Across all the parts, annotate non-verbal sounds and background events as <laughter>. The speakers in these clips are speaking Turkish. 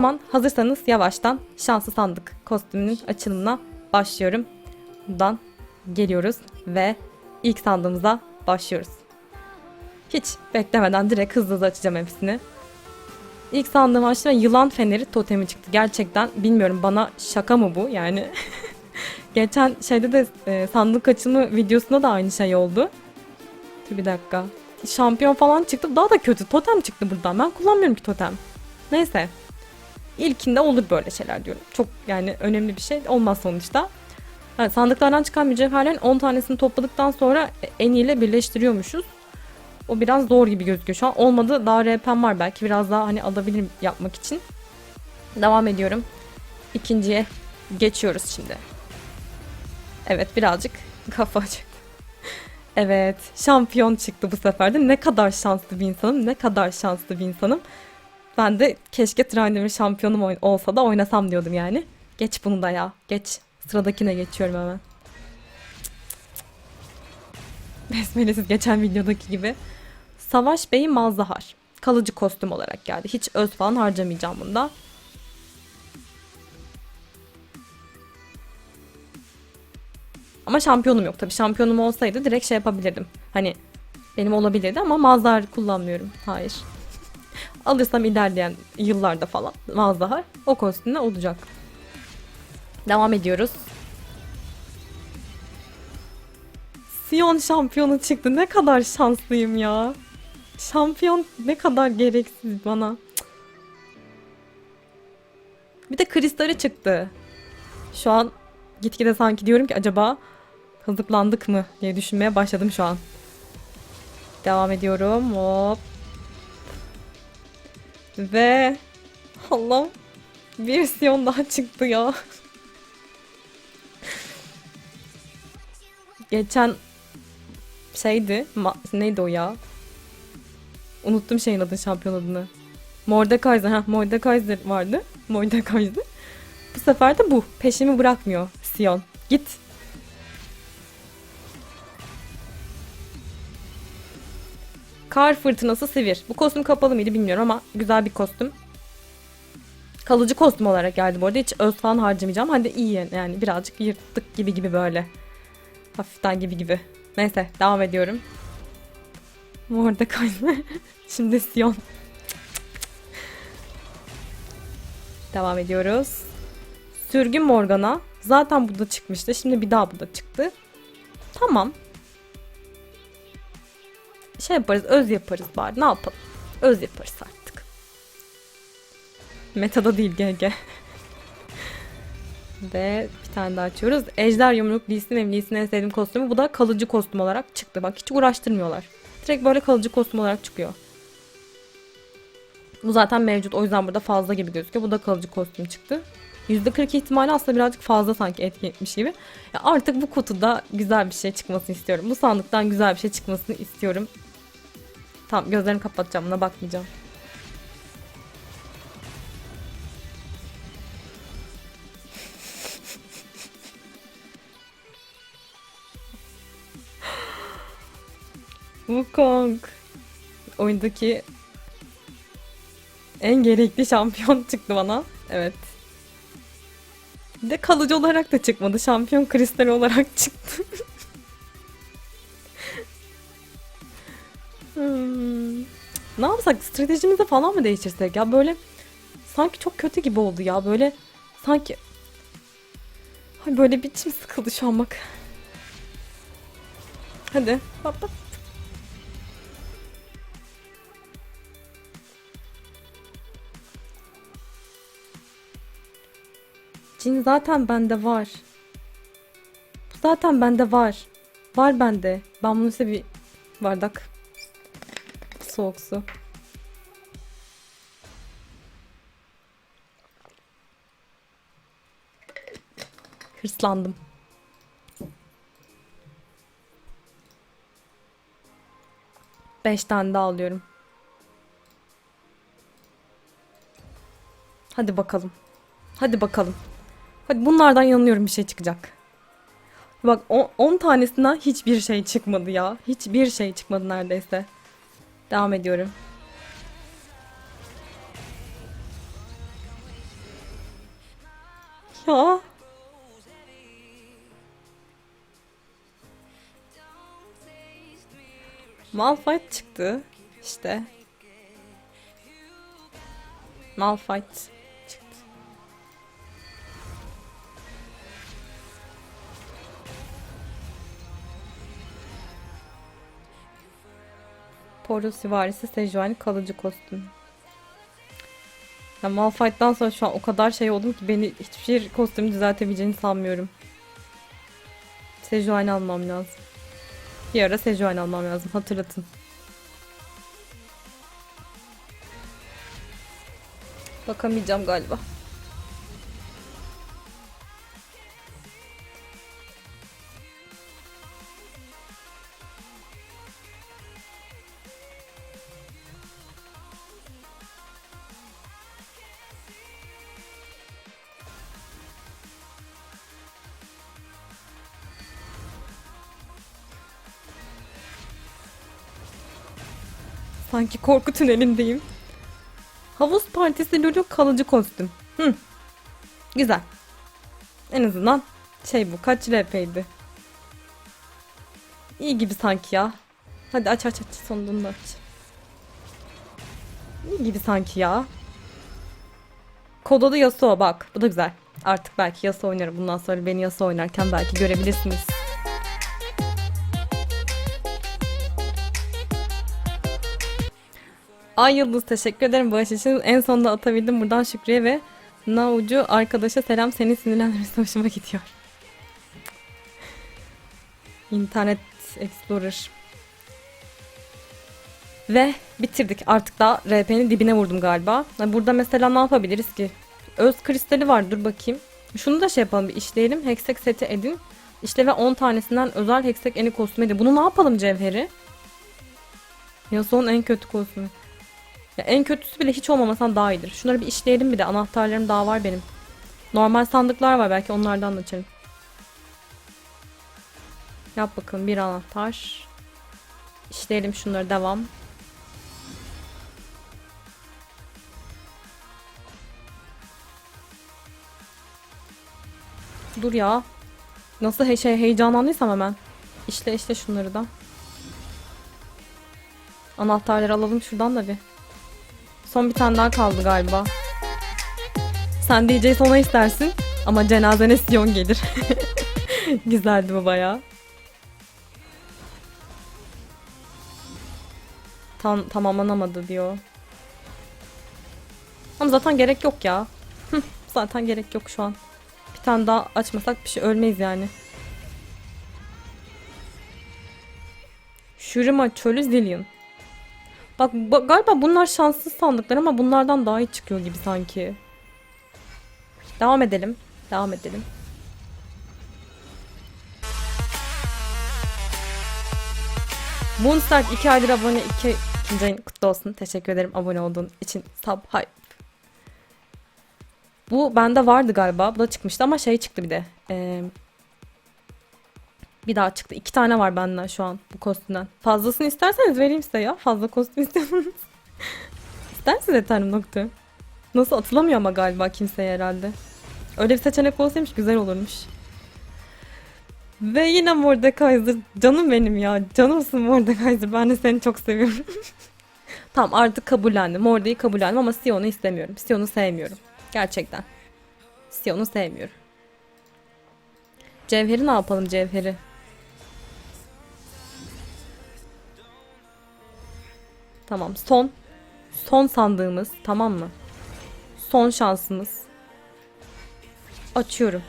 zaman hazırsanız yavaştan şanslı sandık kostümünün açılımına başlıyorum. Buradan geliyoruz ve ilk sandığımıza başlıyoruz. Hiç beklemeden direkt hızlı hızlı açacağım hepsini. İlk sandığım açtım yılan feneri totemi çıktı. Gerçekten bilmiyorum bana şaka mı bu yani. <laughs> Geçen şeyde de e, sandık açılımı videosunda da aynı şey oldu. Dur bir dakika. Şampiyon falan çıktı. Daha da kötü. Totem çıktı buradan. Ben kullanmıyorum ki totem. Neyse. İlkinde olur böyle şeyler diyorum. Çok yani önemli bir şey olmaz sonuçta. Yani sandıklardan çıkan mücevherlerin 10 tanesini topladıktan sonra en iyiyle birleştiriyormuşuz. O biraz zor gibi gözüküyor şu an. Olmadı daha RP'm var belki biraz daha hani alabilirim yapmak için. Devam ediyorum. İkinciye geçiyoruz şimdi. Evet birazcık <laughs> kafa açık. Evet şampiyon çıktı bu sefer de. Ne kadar şanslı bir insanım. Ne kadar şanslı bir insanım. Ben de keşke Trindemir şampiyonum olsa da oynasam diyordum yani. Geç bunu da ya. Geç. Sıradakine geçiyorum hemen. Besmelesiz geçen videodaki gibi. Savaş Bey'i Malzahar. Kalıcı kostüm olarak geldi. Hiç öz falan harcamayacağım bunda. Ama şampiyonum yok tabii. Şampiyonum olsaydı direkt şey yapabilirdim. Hani benim olabilirdi ama Malzahar kullanmıyorum. Hayır. Alırsam ilerleyen yıllarda falan Malzahar o kostümde olacak. Devam ediyoruz. Sion şampiyonu çıktı. Ne kadar şanslıyım ya. Şampiyon ne kadar gereksiz bana. Bir de kristali çıktı. Şu an gitgide sanki diyorum ki acaba hızlıklandık mı diye düşünmeye başladım şu an. Devam ediyorum. Hop. Ve Allah'ım bir Sion daha çıktı ya. Geçen şeydi. neydi o ya? Unuttum şeyin adını, şampiyon adını. Mordekaiser. Ha, Mordekaiser vardı. Mordekaiser. Bu sefer de bu. Peşimi bırakmıyor Sion. Git. Kar fırtınası sivir. Bu kostüm kapalı mıydı bilmiyorum ama güzel bir kostüm. Kalıcı kostüm olarak geldi bu arada. Hiç öz falan harcamayacağım. Hadi iyi yani birazcık yırttık gibi gibi böyle. Hafiften gibi gibi. Neyse devam ediyorum. Orada <laughs> kayma. Şimdi Sion. devam ediyoruz. Sürgün Morgana. Zaten bu da çıkmıştı. Şimdi bir daha bu da çıktı. Tamam. Şey yaparız, öz yaparız bari. Ne yapalım? Öz yaparız artık. Metada değil GG. <laughs> Ve bir tane daha açıyoruz. Ejder Yumruk Lee Sin ve Lee Sin'in en sevdiğim kostümü. Bu da kalıcı kostüm olarak çıktı. Bak hiç uğraştırmıyorlar. Direkt böyle kalıcı kostüm olarak çıkıyor. Bu zaten mevcut. O yüzden burada fazla gibi gözüküyor. Bu da kalıcı kostüm çıktı. %40 ihtimali aslında birazcık fazla sanki etki etmiş gibi. Ya artık bu kutuda güzel bir şey çıkmasını istiyorum. Bu sandıktan güzel bir şey çıkmasını istiyorum. Tamam gözlerimi kapatacağım. Buna bakmayacağım. <laughs> Wukong. Oyundaki en gerekli şampiyon <laughs> çıktı bana. Evet. Bir de kalıcı olarak da çıkmadı. Şampiyon kristal olarak <laughs> çıktı. Yapsak? Stratejimizi falan mı değiştirsek? Ya böyle sanki çok kötü gibi oldu ya. Böyle sanki Ay böyle bir içim sıkıldı şu an bak. Hadi. Hop hop. Cin zaten bende var. Bu zaten bende var. Var bende. Ben bunu size bir bardak soğuk su. Hırslandım. Beş tane daha alıyorum. Hadi bakalım. Hadi bakalım. Hadi bunlardan yanılıyorum bir şey çıkacak. Bak 10 tanesinden hiçbir şey çıkmadı ya. Hiçbir şey çıkmadı neredeyse. Devam ediyorum. Ya. Malphite çıktı. İşte. Malphite çıktı. Poro süvarisi Sejuani kalıcı kostüm. Ya Malphite'dan sonra şu an o kadar şey oldum ki beni hiçbir kostümü düzeltebileceğini sanmıyorum. Sejuani almam lazım. Bir ara Sejuani almam lazım hatırlatın. Bakamayacağım galiba. Sanki korku tünelindeyim. Havuz partisi Lulu kalıcı kostüm. Hı. Güzel. En azından şey bu kaç RP'ydi? İyi gibi sanki ya. Hadi aç aç aç sonunda aç. İyi gibi sanki ya. Kodalı Yasuo bak. Bu da güzel. Artık belki Yasuo oynarım. Bundan sonra beni Yasuo oynarken belki görebilirsiniz. Ay Yıldız teşekkür ederim bağış için. En sonunda atabildim buradan Şükrü'ye ve Naucu arkadaşa selam seni sinirlendirmesi hoşuma gidiyor. İnternet Explorer. Ve bitirdik. Artık da RP'nin dibine vurdum galiba. Burada mesela ne yapabiliriz ki? Öz kristali var. Dur bakayım. Şunu da şey yapalım bir işleyelim. Hexek seti edin. İşleve 10 tanesinden özel Hexek eni kostümü edin. Bunu ne yapalım cevheri? Yasuo'nun en kötü kostümü. Ya en kötüsü bile hiç olmamasan daha iyidir. Şunları bir işleyelim bir de. Anahtarlarım daha var benim. Normal sandıklar var belki onlardan da açarım. Yap bakalım bir anahtar. İşleyelim şunları devam. Dur ya. Nasıl he şey heyecanlandıysam hemen. İşte işte şunları da. Anahtarları alalım şuradan da bir. Son bir tane daha kaldı galiba. Sen DJ sona istersin ama cenazene Sion gelir. <laughs> Güzeldi bu bayağı. Tam tamamlanamadı diyor. Ama zaten gerek yok ya. Zaten gerek yok şu an. Bir tane daha açmasak bir şey ölmeyiz yani. Shurima çölü Zillion. Bak ba- galiba bunlar şanssız sandıklar ama bunlardan daha iyi çıkıyor gibi sanki. Devam edelim. Devam edelim. Moonstart 2 aydır abone 2 ikinci ayın kutlu olsun. Teşekkür ederim abone olduğun için. Sub hype. Bu bende vardı galiba. Bu da çıkmıştı ama şey çıktı bir de. Ee, bir daha çıktı. İki tane var benden şu an bu kostümden. Fazlasını isterseniz vereyim size ya. Fazla kostüm <laughs> istiyorsanız. İster misiniz efendim nokta? Nasıl atılamıyor ama galiba kimseye herhalde. Öyle bir seçenek olsaymış güzel olurmuş. Ve yine Mordekaiser. Canım benim ya. Canımsın Mordekaiser. Ben de seni çok seviyorum. <laughs> tamam artık kabullendim. Morde'yi kabullendim ama Sion'u istemiyorum. Sion'u sevmiyorum. Gerçekten. Sion'u sevmiyorum. Cevheri ne yapalım cevheri? Tamam son. Son sandığımız tamam mı? Son şansımız. Açıyorum.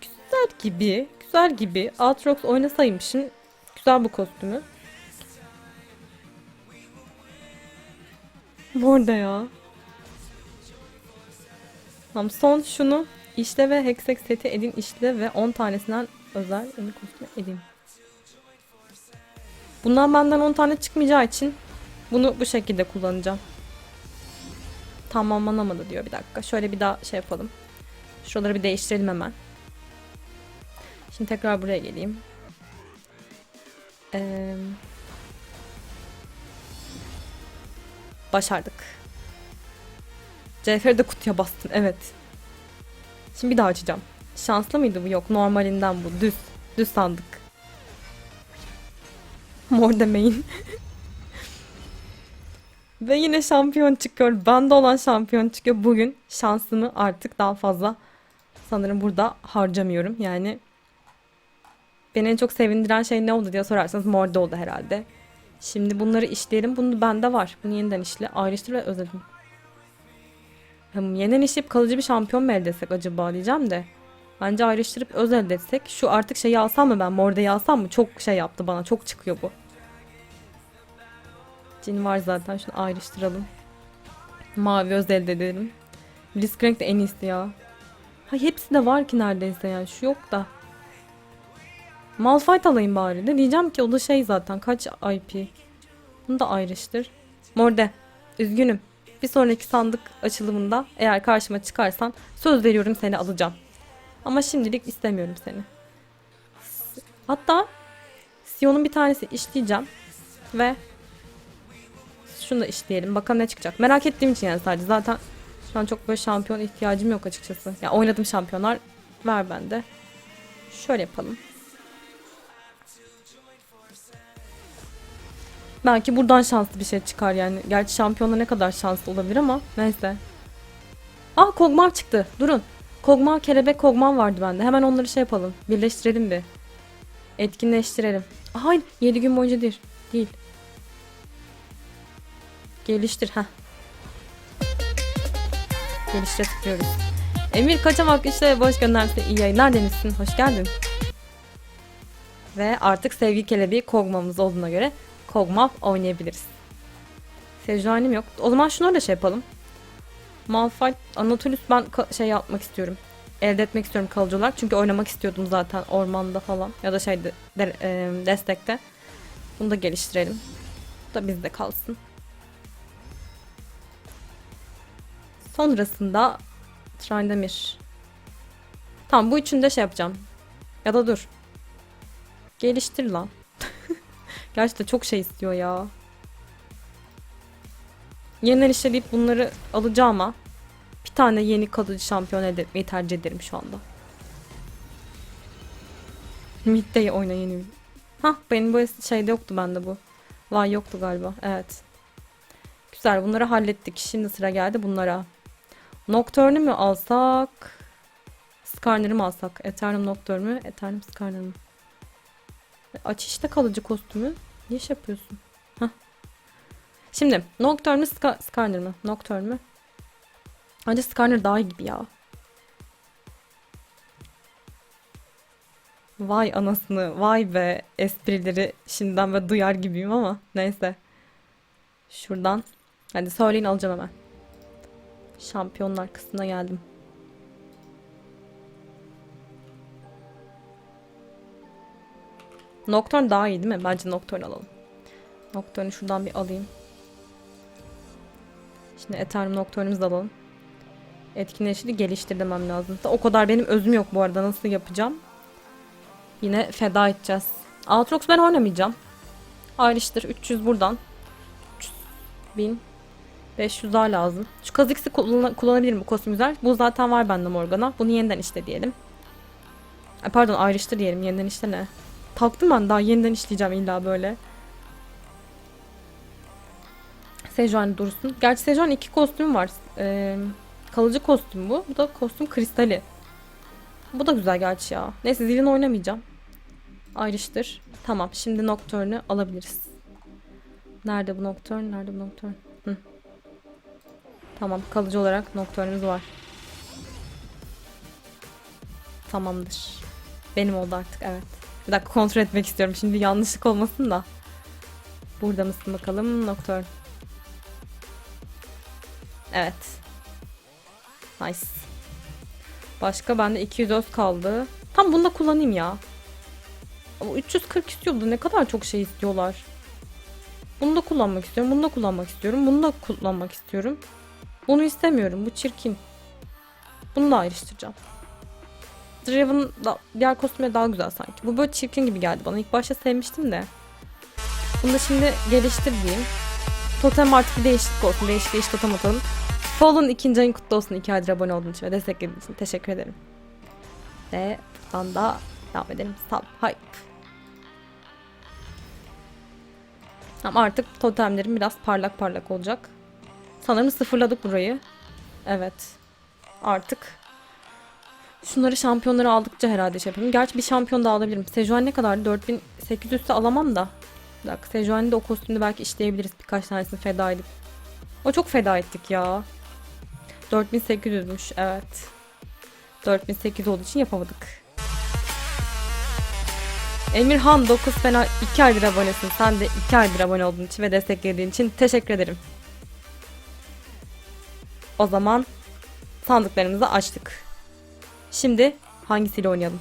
Güzel gibi. Güzel gibi. Aatrox oynasaymışım. Güzel bu kostümü. Burada ya. Tamam son şunu işle ve hexek seti edin işle ve 10 tanesinden özel eni kostümü edin. Bundan benden 10 tane çıkmayacağı için bunu bu şekilde kullanacağım. Tamamlanamadı diyor bir dakika. Şöyle bir daha şey yapalım. Şuraları bir değiştirelim hemen. Şimdi tekrar buraya geleyim. Ee, başardık. Cevher'i de kutuya bastın. Evet. Şimdi bir daha açacağım. Şanslı mıydı bu? Yok. Normalinden bu. Düz. Düz sandık. Mor demeyin. Ve yine şampiyon çıkıyor. Bende olan şampiyon çıkıyor. Bugün şansımı artık daha fazla sanırım burada harcamıyorum. Yani beni en çok sevindiren şey ne oldu diye sorarsanız mor da oldu herhalde. Şimdi bunları işleyelim. Bunu bende var. Bunu yeniden işle. Ayrıştır ve özelim. Yeniden işleyip kalıcı bir şampiyon mu elde etsek acaba diyeceğim de. Bence ayrıştırıp öz elde etsek. Şu artık şeyi alsam mı ben? Morde'yi alsam mı? Çok şey yaptı bana. Çok çıkıyor bu. Cin var zaten. Şunu ayrıştıralım. Mavi öz elde edelim. Blitzcrank de en iyisi ya. Ha hepsi de var ki neredeyse yani. Şu yok da. Malphite alayım bari de. Diyeceğim ki o da şey zaten. Kaç IP? Bunu da ayrıştır. Morde. Üzgünüm. Bir sonraki sandık açılımında eğer karşıma çıkarsan söz veriyorum seni alacağım. Ama şimdilik istemiyorum seni. Hatta Sion'un bir tanesi işleyeceğim ve şunu da işleyelim. Bakalım ne çıkacak. Merak ettiğim için yani sadece. Zaten şu an çok böyle şampiyon ihtiyacım yok açıkçası. Ya yani oynadım şampiyonlar ver bende. Şöyle yapalım. Belki buradan şanslı bir şey çıkar yani. Gerçi şampiyonlar ne kadar şanslı olabilir ama neyse. Aa Kog'Maw çıktı. Durun. Kog'Maw, kelebek Kog'Maw vardı bende. Hemen onları şey yapalım. Birleştirelim bir. Etkinleştirelim. Hayır 7 gün boyunca değil. Değil. Geliştir. ha. Geliştire tıklıyoruz. Emir kaçamak işte boş gönderse iyi yayınlar demişsin. Hoş geldin. Ve artık sevgi kelebeği Kog'Maw'ımız olduğuna göre Kog'Maw oynayabiliriz. Sejuani'm yok. O zaman şunu da şey yapalım. Malphite, Anatolius ben şey yapmak istiyorum. Elde etmek istiyorum kalıcı olarak. Çünkü oynamak istiyordum zaten ormanda falan. Ya da şeyde de, e, destekte. Bunu da geliştirelim. Bu da bizde kalsın. Sonrasında Trindamir. Tamam bu üçünü de şey yapacağım. Ya da dur. Geliştir lan. <laughs> Gerçekten çok şey istiyor ya. Yeniden işleyip bunları alacağıma bir tane yeni kalıcı şampiyon elde etmeyi tercih ederim şu anda. Mid'de oyna yeni. Hah benim bu şeyde yoktu bende bu. Vay yoktu galiba. Evet. Güzel bunları hallettik. Şimdi sıra geldi bunlara. Nocturne'ü mü alsak? Skarner'ı mı alsak? Eternum Nocturne mü? Eternum Skarner mı? Aç işte kalıcı kostümü. Niye iş yapıyorsun? Heh. Şimdi Nocturne mü Ska Skarner mı? Nocturne mü? Bence Skarner daha iyi gibi ya. Vay anasını, vay be esprileri şimdiden ve duyar gibiyim ama neyse. Şuradan. Hadi söyleyin alacağım hemen. Şampiyonlar kısmına geldim. Nocturne daha iyi değil mi? Bence Nocturne alalım. Nocturne'ü şuradan bir alayım. Şimdi Ethereum Nocturne'ümüzü de alalım. Etkinleşini geliştir demem lazım. O kadar benim özüm yok bu arada. Nasıl yapacağım? Yine feda edeceğiz. Aatrox ben oynamayacağım. Ayrıştır. 300 buradan. 300 bin. 500 daha lazım. Şu Kha'Zix'i kullan kullanabilirim bu kostüm güzel. Bu zaten var bende Morgana. Bunu yeniden işte diyelim. Ay pardon ayrıştır diyelim. Yeniden işte ne? Taktım ben daha yeniden işleyeceğim illa böyle. Sejuani dursun. Gerçi Sejuani iki kostüm var. Ee, kalıcı kostüm bu. Bu da kostüm kristali. Bu da güzel gerçi ya. Neyse zilin oynamayacağım. Ayrıştır. Tamam şimdi Nocturne'ü alabiliriz. Nerede bu Nocturne? Nerede bu Nocturne? Hı. Tamam kalıcı olarak Nocturne'ümüz var. Tamamdır. Benim oldu artık evet. Bir dakika kontrol etmek istiyorum. Şimdi yanlışlık olmasın da. Burada mısın bakalım Nocturne. Evet. Nice. Başka bende 200 öz kaldı. Tam bunu da kullanayım ya. Ama 340 istiyordu. Ne kadar çok şey istiyorlar. Bunu da kullanmak istiyorum. Bunu da kullanmak istiyorum. Bunu da kullanmak istiyorum. Bunu istemiyorum. Bu çirkin. Bunu da ayrıştıracağım. Draven da, diğer kostüme daha güzel sanki. Bu böyle çirkin gibi geldi bana. İlk başta sevmiştim de. Bunu da şimdi geliştir diyeyim. Totem artık bir değişiklik olsun. Değişik değişik totem atalım. Fall'un ikinci ayın kutlu olsun. iki aydır abone olduğun için ve desteklediğin için teşekkür ederim. Ve buradan da devam edelim. Sub hype. Tamam artık totemlerim biraz parlak parlak olacak. Sanırım sıfırladık burayı. Evet. Artık şunları şampiyonları aldıkça herhalde şey yapayım. Gerçi bir şampiyon daha alabilirim. Sejuani ne kadardı? 4800'ü alamam da. Bir dakika Sejuani'de de o kostümü belki işleyebiliriz. Birkaç tanesini feda edip. O çok feda ettik ya. 4800'müş evet. 4800 olduğu için yapamadık. Emirhan 9 fena 2 aydır abonesin. Sen de 2 aydır abone olduğun için ve desteklediğin için teşekkür ederim. O zaman sandıklarımızı açtık. Şimdi hangisiyle oynayalım?